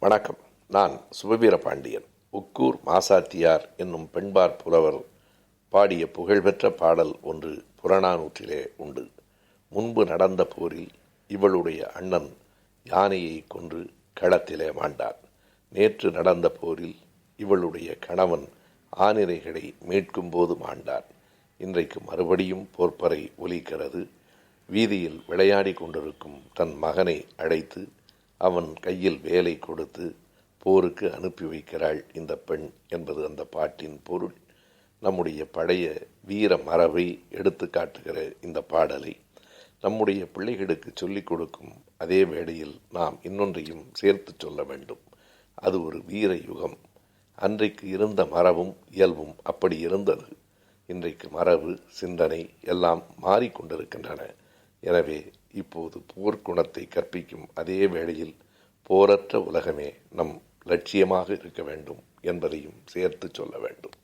வணக்கம். நான் சுபவீர பாண்டியன். உக்கூர் மாசாத்தியார் என்னும் பெண்பார் புலவர் பாடிய புகழ்பெற்ற பாடல் ஒன்று புறநானூற்றிலே உண்டு. முன்பு நடந்த போரில் இவளுடைய அண்ணன் யானையை கொன்று களத்திலே மாண்டான். நேற்று நடந்த போரில் இவளுடைய கணவன் ஆனிரைகளை மீட்கும் போது மாண்டான். இன்றைக்கு மறுபடியும் போர்ப்பறை ஒலிக்கிறது. வீதியில் விளையாடி கொண்டிருக்கும் தன் மகனை அழைத்து அவன் கையில் வேலை கொடுத்து போருக்கு அனுப்பி வைக்கிறாள் இந்த பெண் என்பது அந்த பாட்டின் பொருள். நம்முடைய பழைய வீர மரபை எடுத்து காட்டுகிற இந்த பாடலை நம்முடைய பிள்ளைகளுக்கு சொல்லிக் கொடுக்கும் அதே வேளையில் நாம் இன்னொன்றையும் சேர்த்து சொல்ல வேண்டும். அது ஒரு வீர யுகம். அன்றைக்கு இருந்த மரபும் இயல்பும் அப்படி இருந்தது. இன்றைக்கு மரபு சிந்தனை எல்லாம் மாறிக்கொண்டிருக்கின்றன எனவே இப்போது போர்க்குணத்தை கற்பிக்கும் அதே வேளையில் போரற்ற உலகமே நம் லட்சியமாக இருக்க வேண்டும் என்பதையும் சேர்த்து சொல்ல வேண்டும்.